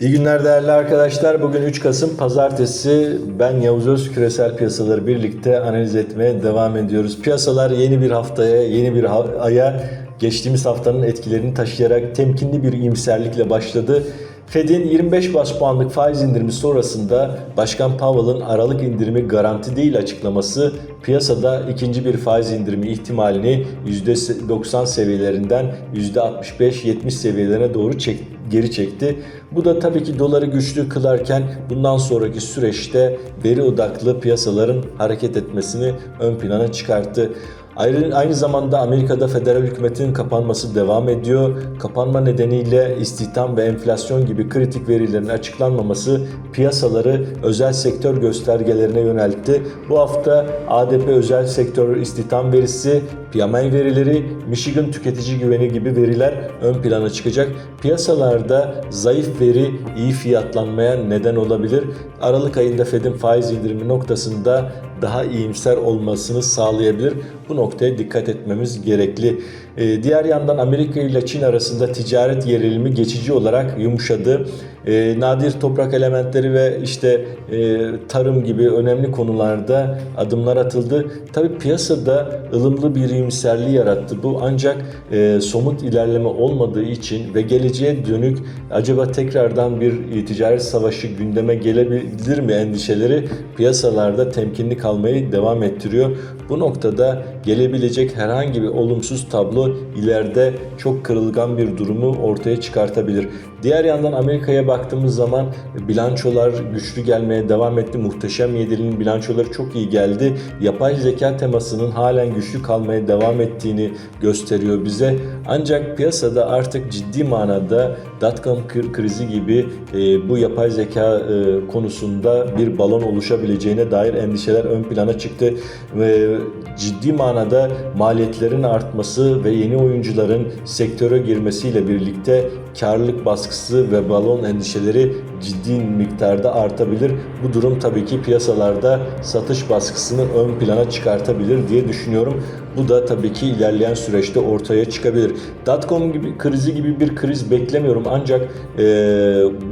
İyi günler değerli arkadaşlar. Bugün 3 Kasım Pazartesi. Ben Yavuz Öz küresel piyasaları birlikte analiz etmeye devam ediyoruz. Piyasalar yeni bir haftaya, yeni bir aya geçtiğimiz haftanın etkilerini taşıyarak temkinli bir iyimserlikle başladı. Fed'in 25 bas puanlık faiz indirimi sonrasında Başkan Powell'ın Aralık indirimi garanti değil açıklaması piyasada ikinci bir faiz indirimi ihtimalini %90 seviyelerinden %65-70 seviyelerine doğru çek, geri çekti. Bu da tabii ki doları güçlü kılarken bundan sonraki süreçte veri odaklı piyasaların hareket etmesini ön plana çıkarttı. Ayrı, aynı zamanda Amerika'da federal hükümetin kapanması devam ediyor. Kapanma nedeniyle istihdam ve enflasyon gibi kritik verilerin açıklanmaması piyasaları özel sektör göstergelerine yöneltti. Bu hafta ADP özel sektör istihdam verisi, PMI verileri, Michigan tüketici güveni gibi veriler ön plana çıkacak. Piyasalarda zayıf veri iyi fiyatlanmaya neden olabilir. Aralık ayında Fed'in faiz indirimi noktasında daha iyimser olmasını sağlayabilir. Bu noktaya dikkat etmemiz gerekli. Ee, diğer yandan Amerika ile Çin arasında ticaret gerilimi geçici olarak yumuşadı. Ee, nadir toprak elementleri ve işte e, tarım gibi önemli konularda adımlar atıldı. Tabi piyasada ılımlı bir iyimserliği yarattı. Bu ancak e, somut ilerleme olmadığı için ve geleceğe dönük acaba tekrardan bir e, ticaret savaşı gündeme gelebilir mi endişeleri piyasalarda temkinli kalmayı devam ettiriyor. Bu noktada gelebilecek herhangi bir olumsuz tablo ileride çok kırılgan bir durumu ortaya çıkartabilir. Diğer yandan Amerika'ya baktığımız zaman bilançolar güçlü gelmeye devam etti. Muhteşem Yedili'nin bilançoları çok iyi geldi. Yapay zeka temasının halen güçlü kalmaya devam ettiğini gösteriyor bize. Ancak piyasada artık ciddi manada dotcom kri- krizi gibi e, bu yapay zeka e, konusunda bir balon oluşabileceğine dair endişeler ön plana çıktı. Ve ciddi manada maliyetlerin artması ve yeni oyuncuların sektöre girmesiyle birlikte karlılık baskısı ve balon endişeleri ciddi miktarda artabilir. Bu durum tabii ki piyasalarda satış baskısını ön plana çıkartabilir diye düşünüyorum. Bu da tabii ki ilerleyen süreçte ortaya çıkabilir. Dotcom gibi krizi gibi bir kriz beklemiyorum ancak e,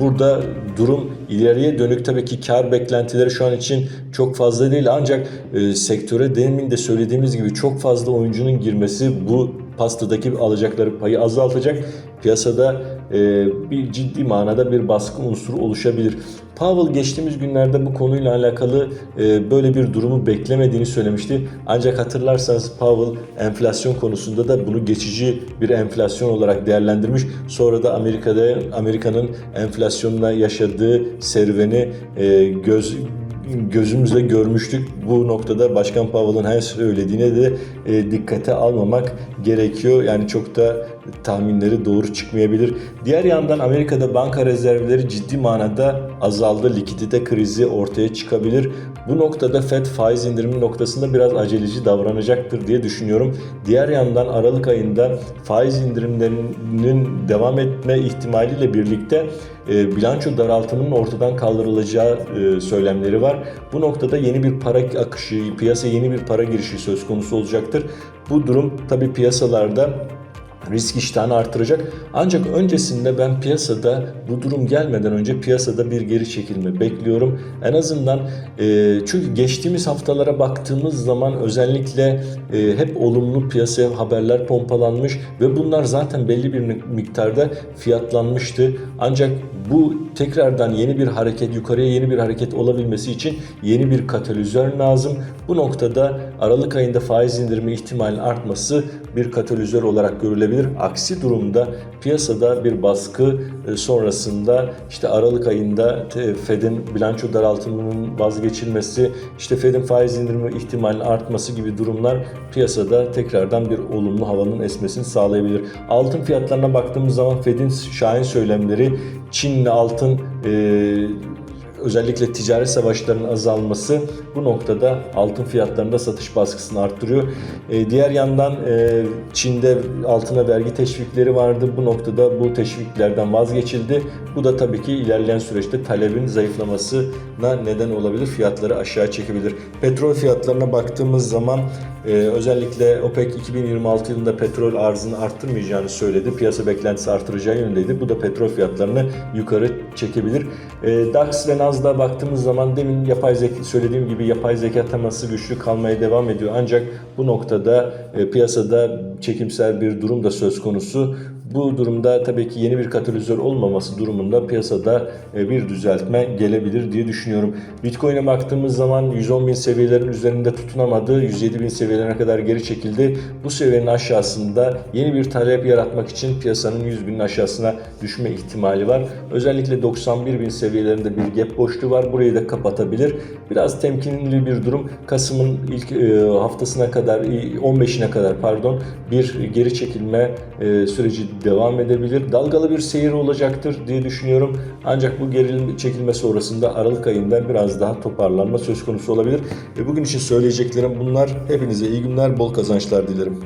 burada durum ileriye dönük tabii ki kar beklentileri şu an için çok fazla değil ancak e, sektöre demin de söylediğimiz gibi çok fazla oyuncunun girmesi bu pastadaki alacakları payı azaltacak. Piyasada e, bir ciddi manada bir baskı unsuru oluşabilir. Powell geçtiğimiz günlerde bu konuyla alakalı e, böyle bir durumu beklemediğini söylemişti. Ancak hatırlarsanız Powell enflasyon konusunda da bunu geçici bir enflasyon olarak değerlendirmiş. Sonra da Amerika'da Amerika'nın enflasyonla yaşadığı serüveni e, göz gözümüzle görmüştük. Bu noktada Başkan Powell'ın her söylediğine de e, dikkate almamak gerekiyor. Yani çok da tahminleri doğru çıkmayabilir. Diğer yandan Amerika'da banka rezervleri ciddi manada azaldı. Likidite krizi ortaya çıkabilir. Bu noktada Fed faiz indirimi noktasında biraz aceleci davranacaktır diye düşünüyorum. Diğer yandan Aralık ayında faiz indirimlerinin devam etme ihtimaliyle birlikte e, bilanço daraltımının ortadan kaldırılacağı e, söylemleri var. Bu noktada yeni bir para akışı, piyasaya yeni bir para girişi söz konusu olacaktır. Bu durum tabi piyasalarda risk iştahını artıracak. Ancak öncesinde ben piyasada bu durum gelmeden önce piyasada bir geri çekilme bekliyorum. En azından e, çünkü geçtiğimiz haftalara baktığımız zaman özellikle e, hep olumlu piyasaya haberler pompalanmış ve bunlar zaten belli bir miktarda fiyatlanmıştı. Ancak bu tekrardan yeni bir hareket, yukarıya yeni bir hareket olabilmesi için yeni bir katalizör lazım. Bu noktada Aralık ayında faiz indirimi ihtimalinin artması bir katalizör olarak görülebilir. Aksi durumda piyasada bir baskı e, sonrasında işte Aralık ayında te- Fed'in bilanço daraltımının vazgeçilmesi, işte Fed'in faiz indirimi ihtimalinin artması gibi durumlar piyasada tekrardan bir olumlu havanın esmesini sağlayabilir. Altın fiyatlarına baktığımız zaman Fed'in şahin söylemleri Çin'le altın e, özellikle ticaret savaşlarının azalması bu noktada altın fiyatlarında satış baskısını arttırıyor. E, diğer yandan e, Çin'de altına vergi teşvikleri vardı. Bu noktada bu teşviklerden vazgeçildi. Bu da tabii ki ilerleyen süreçte talebin zayıflamasına neden olabilir. Fiyatları aşağı çekebilir. Petrol fiyatlarına baktığımız zaman Ee, özellikle OPEC 2026 yılında petrol arzını arttırmayacağını söyledi. Piyasa beklentisi artıracağı yönündeydi. Bu da petrol fiyatlarını yukarı çekebilir. Ee, DAX ve Nasdaq'a baktığımız zaman demin yapay zeka söylediğim gibi yapay zeka teması güçlü kalmaya devam ediyor. Ancak bu noktada e, piyasada çekimsel bir durum da söz konusu. Bu durumda tabii ki yeni bir katalizör olmaması durumunda piyasada e, bir düzeltme gelebilir diye düşünüyorum. Bitcoin'e baktığımız zaman 110 bin seviyelerin üzerinde tutunamadı. 107 bin seviyelerine kadar geri çekildi. Bu seviyenin aşağısında yeni bir talep yaratmak için piyasanın 100 binin aşağısına düşme ihtimali var. Özellikle 91 bin seviyelerinde bir gap boşluğu var. Burayı da kapatabilir. Biraz temkinli bir durum. Kasım'ın ilk e, haftasına kadar, 15'ine kadar pardon bir geri çekilme e, süreci devam edebilir. Dalgalı bir seyir olacaktır diye düşünüyorum. Ancak bu geri çekilme sonrasında Aralık ayında biraz daha toparlanma söz konusu olabilir. E, bugün için söyleyeceklerim bunlar. Hepinize iyi günler, bol kazançlar dilerim.